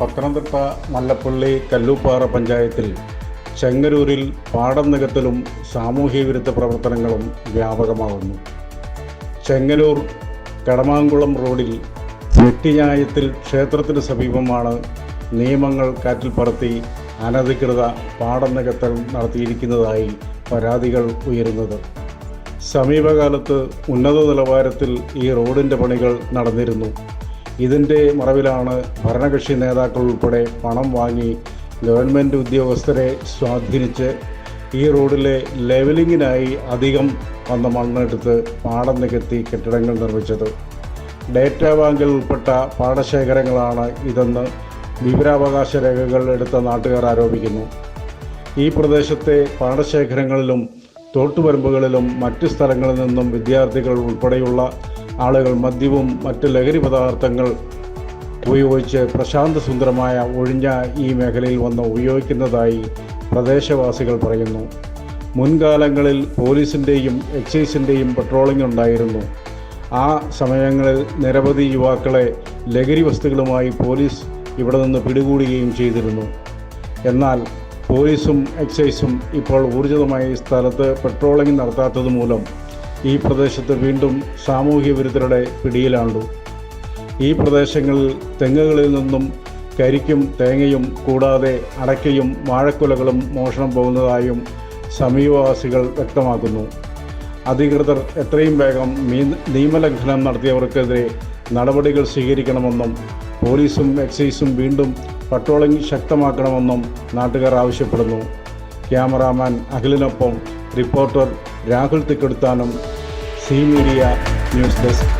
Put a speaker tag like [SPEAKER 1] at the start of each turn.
[SPEAKER 1] പത്തനംതിട്ട മല്ലപ്പള്ളി കല്ലൂപ്പാറ പഞ്ചായത്തിൽ ചെങ്ങരൂരിൽ പാടം നികത്തലും സാമൂഹ്യ വിരുദ്ധ പ്രവർത്തനങ്ങളും വ്യാപകമാകുന്നു. ചെങ്ങന്നൂർ കടമാങ്കുളം റോഡിൽ വെട്ടിഞ്ഞായത്തിൽ ക്ഷേത്രത്തിന് സമീപമാണ് നിയമങ്ങൾ കാറ്റിൽ പറത്തി അനധികൃത പാടം നികത്തൽ നടത്തിയിരിക്കുന്നതായി പരാതികൾ ഉയരുന്നത്. സമീപകാലത്ത് ഉന്നത നിലവാരത്തിൽ ഈ റോഡിന്റെ പണികൾ നടന്നിരുന്നു. ഇതിന്റെ മറവിലാണ് ഭരണകക്ഷി നേതാക്കൾ ഉൾപ്പെടെ പണം വാങ്ങി ഗവൺമെന്റ് ഉദ്യോഗസ്ഥരെ സ്വാധീനിച്ച് ഈ റോഡിലെ ലെവലിങ്ങിനായി അധികം വന്ന മണ്ണെടുത്ത് പാടം നികത്തി കെട്ടിടങ്ങൾ നിർമ്മിച്ചത്. ഡേറ്റ ബാങ്കിൽ ഉൾപ്പെട്ട പാടശേഖരങ്ങളാണ് ഇതെന്ന് വിവരാവകാശ രേഖകൾ എടുത്ത നാട്ടുകാർ ആരോപിക്കുന്നു. ഈ പ്രദേശത്തെ പാടശേഖരങ്ങളിലും തോട്ടുപരമ്പുകളിലും മറ്റ് സ്ഥലങ്ങളിൽ നിന്നും വിദ്യാർത്ഥികൾ ഉൾപ്പെടെയുള്ള ആളുകൾ മദ്യവും മറ്റ് ലഹരി പദാർത്ഥങ്ങൾ ഉപയോഗിച്ച് പ്രശാന്ത സുന്ദരമായ ഒഴിഞ്ഞ ഈ മേഖലയിൽ വന്ന് ഉപയോഗിക്കുന്നതായി പ്രദേശവാസികൾ പറയുന്നു. മുൻകാലങ്ങളിൽ പോലീസിന്റെയും എക്സൈസിന്റെയും പട്രോളിംഗ് ഉണ്ടായിരുന്നു. ആ സമയങ്ങളിൽ നിരവധി യുവാക്കളെ ലഹരി വസ്തുക്കളുമായി പോലീസ് ഇവിടെ നിന്ന് പിടികൂടുകയും ചെയ്തിരുന്നു. എന്നാൽ പോലീസും എക്സൈസും ഇപ്പോൾ ഊർജിതമായി സ്ഥലത്ത് പെട്രോളിംഗ് നടത്താത്തത് മൂലം ഈ പ്രദേശത്ത് വീണ്ടും സാമൂഹ്യ വിരുദ്ധരുടെ പിടിയിലാണു ഈ പ്രദേശങ്ങളിൽ തെങ്ങുകളിൽ നിന്നും കരിക്കും തേങ്ങയും കൂടാതെ അടയ്ക്കയും വാഴക്കുലകളും മോഷണം പോകുന്നതായും സമീപവാസികൾ വ്യക്തമാക്കുന്നു. അധികൃതർ എത്രയും വേഗം നിയമലംഘനം നടത്തിയവർക്കെതിരെ നടപടികൾ സ്വീകരിക്കണമെന്നും പോലീസും എക്സൈസും വീണ്ടും പട്രോളിംഗ് ശക്തമാക്കണമെന്നും നാട്ടുകാർ ആവശ്യപ്പെടുന്നു. ക്യാമറാമാൻ അഖിലിനൊപ്പം റിപ്പോർട്ടർ രാഹുൽ തിക്കെടുത്താനും സി മീഡിയ ന്യൂസ് ഡെസ്ക്.